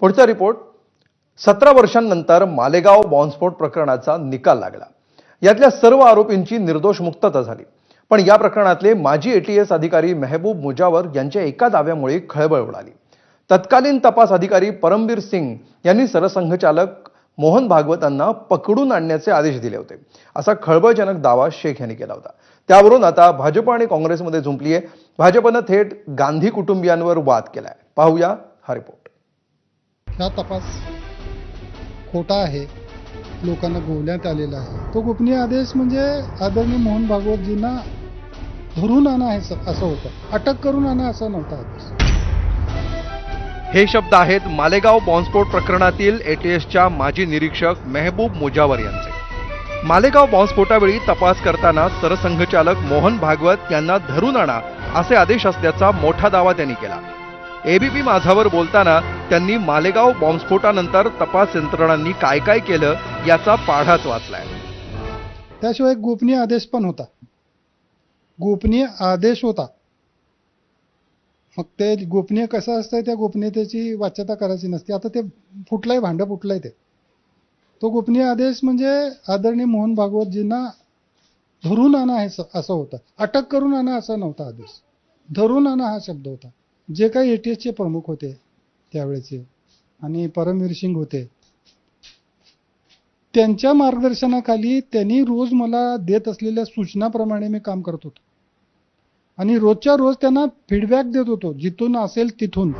पुढचा रिपोर्ट. सतरा वर्षांनंतर मालेगाव बॉम्बस्फोट प्रकरणाचा निकाल लागला. यातल्या सर्व आरोपींची निर्दोष मुक्तता झाली. पण या प्रकरणातले माजी एटीएस अधिकारी मेहबूब मुजावर यांच्या एका दाव्यामुळे खळबळ उडाली. तत्कालीन तपास अधिकारी परमबीर सिंग यांनी सरसंघचालक मोहन भागवतांना पकडून आणण्याचे आदेश दिले होते. असा खळबळजनक दावा शेख यांनी केला होता. त्यावरून आता भाजप आणि काँग्रेसमध्ये झुंपली आहे भाजपनं थेट गांधी कुटुंबियांवर वाद केलाय. पाहूया हा रिपोर्ट. हा तपास खोटा आहे. लोकांना गोवण्यात आलेला आहे तो गोपनीय आदेश म्हणजे आदरणीय मोहन भागवतजींना धरून आणा आहे असं होतं. अटक करून आणा असा नव्हता आदेश. हे शब्द आहेत मालेगाव बॉम्बस्फोट प्रकरणातील एटीएसच्या माजी निरीक्षक मेहबूब मुजावर यांचे. मालेगाव बॉम्बस्फोटावेळी तपास करताना सरसंघचालक मोहन भागवत यांना धरून आणा असे आदेश असल्याचा मोठा दावा त्यांनी केला. एबीपी माझावर बोलताना त्यांनी मालेगाव बॉम्बस्फोटानंतर तपास यंत्रणांनी काय काय केलं याचा पाढाच वाचलाय. त्याशिवाय गोपनीय आदेश पण होता. गोपनीय आदेश होता. मग ते गोपनीय कसं असतंय त्या गोपनीयतेची वाच्यता करायची नसते. आता ते फुटलंय भांडं फुटलंय ते. तो गोपनीय आदेश म्हणजे आदरणीय मोहन भागवतजींना धरून आणा आहे असं होतं. अटक करून आणा असा नव्हता आदेश. धरून आणा हा शब्द होता. जे काही एटीएसचे प्रमुख होते त्यावेळेचे आणि परमवीर सिंग होते. त्यांच्या मार्गदर्शनाखाली त्यांनी रोज मला देत असलेल्या सूचनाप्रमाणे मी काम करत होतो. आणि रोजच्या रोज त्यांना फीडबॅक देत होतो जिथून असेल तिथून.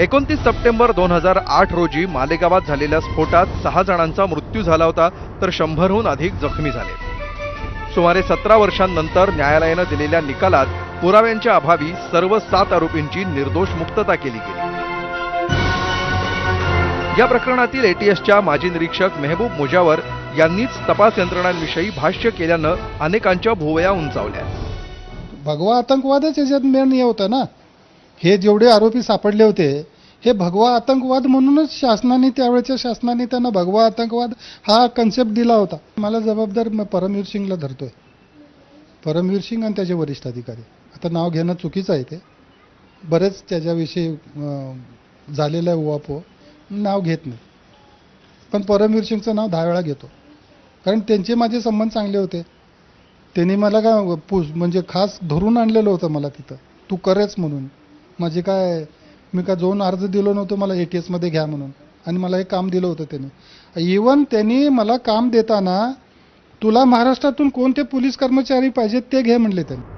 एकोणतीस सप्टेंबर दोन हजार आठ रोजी मालेगावात झालेल्या स्फोटात सहा जणांचा मृत्यू झाला होता तर शंभरहून अधिक जखमी झाले. सुमारे सतरा वर्षांनंतर न्यायालयानं दिलेल्या निकालात पुराव्यांच्या अभावी सर्व सात आरोपींची निर्दोष मुक्तता केली गेली. या प्रकरणातील एटीएसच्या माजी निरीक्षक मेहबूब मुजावर यांनीच तपास यंत्रणांविषयी भाष्य केल्यानं अनेकांच्या भुवया उंचावल्या. भगवा आतंकवादच याच्यात मेन हे होतं ना? हे जेवढे आरोपी सापडले होते हे भगवा आतंकवाद म्हणूनच शासनाने त्यावेळेच्या शासनाने त्यांना भगवा आतंकवाद हा कन्सेप्ट दिला होता. मला जबाबदार परमवीर सिंगला धरतोय. परमवीर सिंग आणि त्याचे वरिष्ठ अधिकारी. आता नाव घेणं चुकीचं आहे ते. बरेच त्याच्याविषयी झालेलं आहे उवापो. नाव घेत नाही. पण परमवीर सिंगचं नाव दहा वेळा घेतो. कारण त्यांचे माझे संबंध चांगले होते. त्यांनी मला काय पुस म्हणजे खास धरून आणलेलं होतं मला तिथं. तू करेच म्हणून. माझे काय मी काय जाऊन अर्ज दिलो नव्हतो मला ए टी एसमध्ये घ्या म्हणून. आणि मला हे काम दिलं होतं त्यांनी. इवन त्यांनी मला काम देताना तुला महाराष्ट्रातून कोणते पोलीस कर्मचारी पाहिजेत ते घे म्हणले त्यांनी.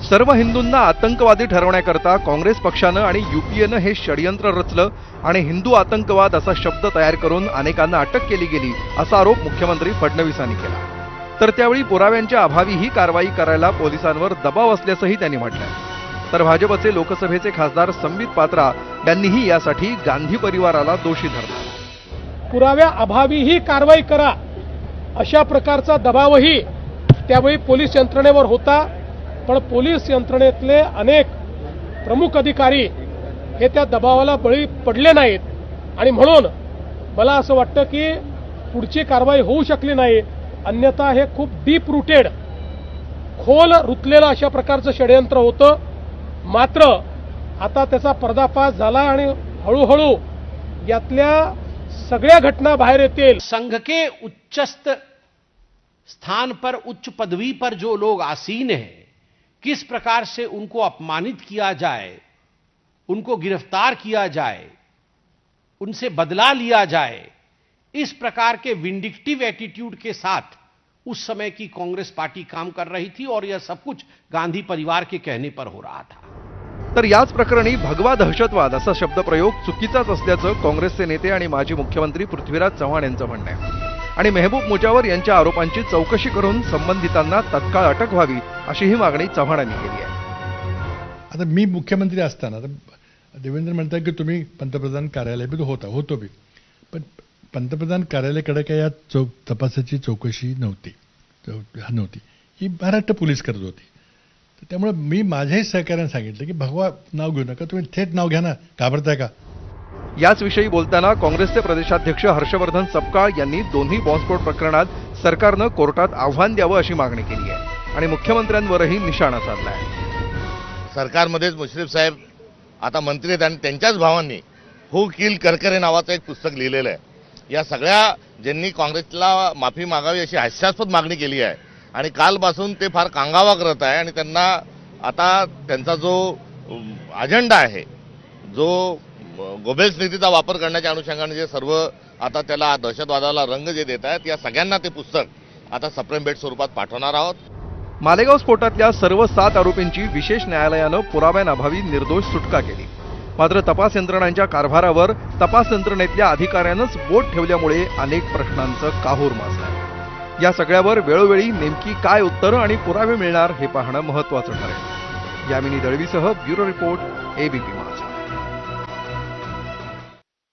सर्व हिंदूंना आतंकवादी ठरवण्याकरता काँग्रेस पक्षानं आणि युपीएनं हे षडयंत्र रचलं आणि हिंदू आतंकवाद असा शब्द तयार करून अनेकांना अटक केली गेली असा आरोप मुख्यमंत्री फडणवीसांनी केला. तर त्यावेळी पुराव्यांच्या अभावी ही कारवाई करायला पोलिसांवर दबाव असल्याचंही त्यांनी म्हटलंय. तर भाजपचे लोकसभेचे खासदार संबित पात्रा यांनीही यासाठी गांधी परिवाराला दोषी धरला. पुराव्या अभावी ही कारवाई करा अशा प्रकारचा दबावही त्यावेळी पोलीस यंत्रणेवर होता. पण पोलीस यंत्रणेतले अनेक प्रमुख अधिकारी हे त्या दबावाला बळी पडले नाहीत. आणि म्हणून मला असं वाटतं की पुढची कारवाई होऊ शकली नाही. अन्यथा हे खूप डीप रुटेड खोल रुतलेलं अशा प्रकारचं षडयंत्र होतं. मात्र आता त्याचा पर्दाफाश झाला आणि हळूहळू यातल्या सगळ्या घटना बाहेर येतील. संघ के उच्चस्त स्थान पर उच्च पदवी पर जो लोग आसीन हैं किस प्रकार से उनको अपमानित किया जाए, उनको गिरफ़्तार किया जाए, उनसे बदला लिया जाए, इस प्रकार के विंडिक्टिव एटीट्यूड के साथ उस समय की कांग्रेस पार्टी काम कर रही थी और यह सब कुछ गांधी परिवार के कहने पर हो रहा था। तर याच प्रकरणी भगवा दहशतवाद असा शब्दप्रयोग चुकीचाच असल्याचं काँग्रेसचे नेते आणि माजी मुख्यमंत्री पृथ्वीराज चव्हाण यांचं म्हणणं आहे. आणि मेहबूब मुजावर यांच्या आरोपांची चौकशी करून संबंधितांना तत्काळ अटक व्हावी अशी ही मागणी चव्हाणांनी केली आहे. आता मी मुख्यमंत्री असताना देवेंद्र म्हणतात की तुम्ही पंतप्रधान कार्यालय बी होता होतो बी. पण पंतप्रधान कार्यालयाकडे काय या चौ तपासाची चौकशी नव्हती. चौ- नव्हती. ही महाराष्ट्र पोलीस करत होती. तर त्यामुळे मी माझ्याही सहकार्याने सांगितलं की भगवा नाव घेऊ नका. तुम्ही थेट नाव घ्या ना. घाबरताय का? याचविषयी बोलताना काँग्रेसचे प्रदेशाध्यक्ष हर्षवर्धन सपकाळ यांनी दोन्ही बॉम्बस्फोट प्रकरणात सरकारनं कोर्टात आव्हान द्यावं अशी मागणी केली आहे. आणि मुख्यमंत्र्यांवरही निशाणा साधला आहे सरकारमध्येच मुश्रीफ साहेब आता मंत्री आहेत आणि त्यांच्याच भावांनी हू किल करकरे नावाचं एक पुस्तक लिहिलेलं आहे. या सगळ्या ज्यांनी काँग्रेसला माफी मागावी अशी हास्यास्पद मागणी केली आहे आणि कालपासून ते फार कांगावा करत आहे आणि त्यांना आता त्यांचा जो अजेंडा आहे जो गोबेल्स नीतीचा वापर करण्याच्या अनुषंगाने जे सर्व आता त्याला दहशतवादाला रंग जे देत आहेत या सगळ्यांना ते पुस्तक आता सप्रेम भेट स्वरूपात पाठवणार आहोत. मालेगाव स्फोटातल्या सर्व सात आरोपींची विशेष न्यायालयानं पुराव्यांअभावी निर्दोष सुटका केली. मात्र तपास यंत्रणांच्या कारभारावर तपास यंत्रणेतल्या अधिकाऱ्यानंच बोट ठेवल्यामुळे अनेक प्रश्नांचं काहूर माजलं. या सगळ्यावर वेळोवेळी नेमकी काय उत्तरं आणि पुरावे मिळणार हे पाहणं महत्त्वाचं ठरेल. यामिनी दळवीसह ब्युरो रिपोर्ट एबीपी माझा.